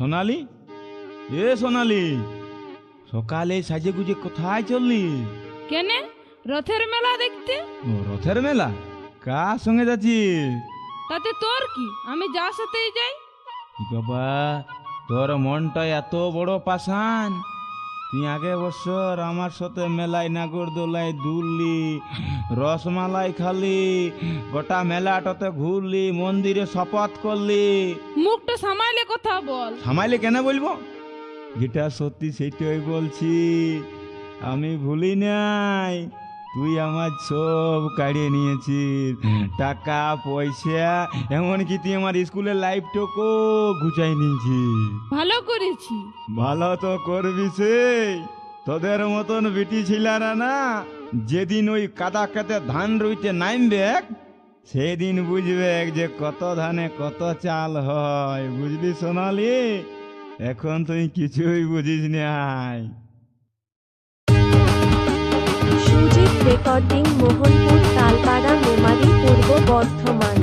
সোনালি? এ সোনালি সকালে সাজে গুজে কোথায় চললি? কেনে? রথের মেলা দেখতে? ও রথের মেলা? কার সঙ্গে যাচ্ছি তাতে তোর কি? আমি যা সাথেই যাই। বাবা তোর মনটা এত বড় পাশান তুই আগে বছর আমার সাথে মেলায় নাগরদোলায় দুললি রসমালাই খালি গোটা মেলাটাতে ঘুরলি মন্দিরে শপথ করলি। মুখটা সামাইলে কথা বল। সামাইলে কেন বলব? যেটা সত্যি সেটাই বলছি আমি ভুলি নাই। তুই আমার সব কাড়িয়ে নিয়েছিস। টাকা পয়সা এমনকি তুই আমার স্কুলের লাইফটাকেও ঘুচাই নিয়েছিস। ভালো করেছি। ভালো তো করবি সেই তোদের মতন বিটি ছিলারা না যেদিন ওই কাদা খেতে ধান রইতে নামবে সেদিন বুঝবে যে কত ধানে কত চাল হয়। বুঝলি সোনালি? এখন তুই কিছুই বুঝিস নাই। রেকর্ডিং মোহনপুর তালপাড়া মেমারি পূর্ব বর্ধমান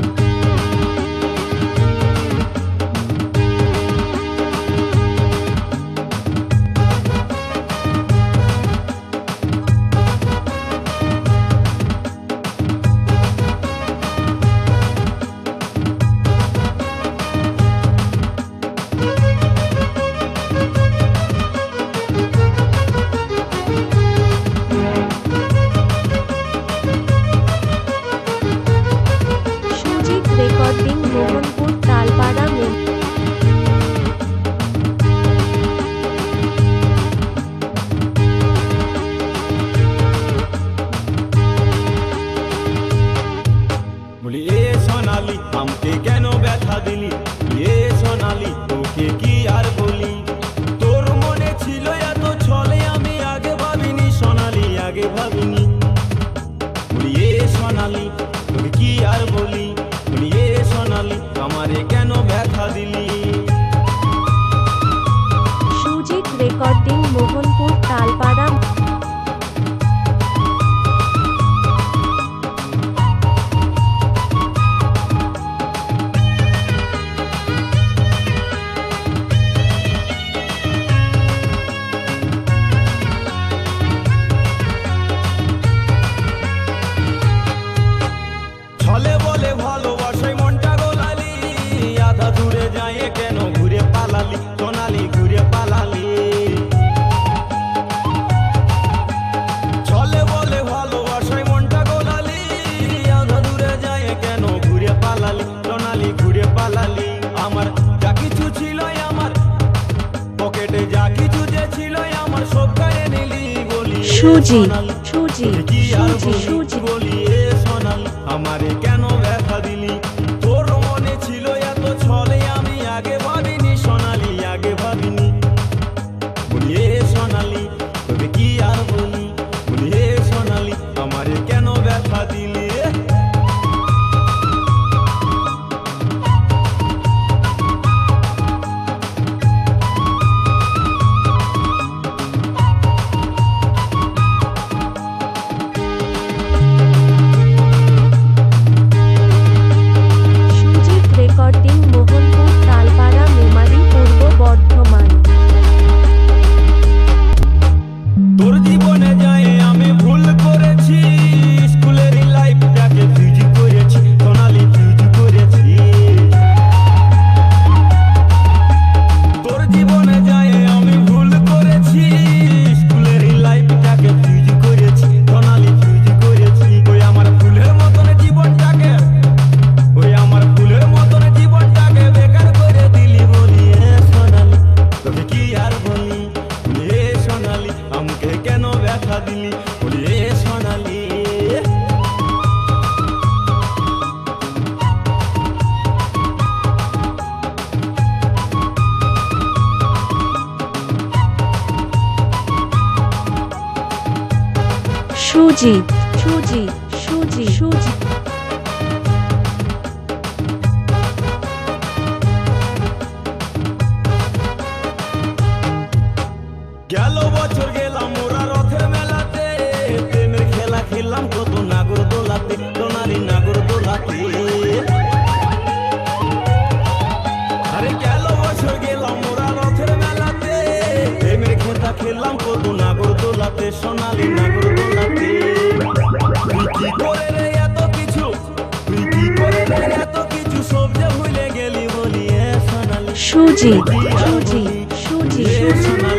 কেন ব্যথা কি আর বলি? তোর মনে ছিল এত ছলে, আমি আগে ভাবিনি সোনালি, আগে ভাবিনি। কি আর বলি? এ সোনালি, আমারে কেন ব্যথা দিলি? বলি এ সুজি সোনালি, সুজি তোকে সুজি সুজি সুজি সুজি। গেল বছর, গেলাম মোরা রথের মেলাতে। প্রেমের খেলা খেললাম কত নাগর দোলাতে, সোনালি নাগর দোলাতে। আরে গেল বছর, গেলাম মোরা রথের মেলাতে। প্রেমের খেলা খেললাম কত নাগর দোলাতে, সোনালি নাগর সোনালি সুজি সুজি সুজিত।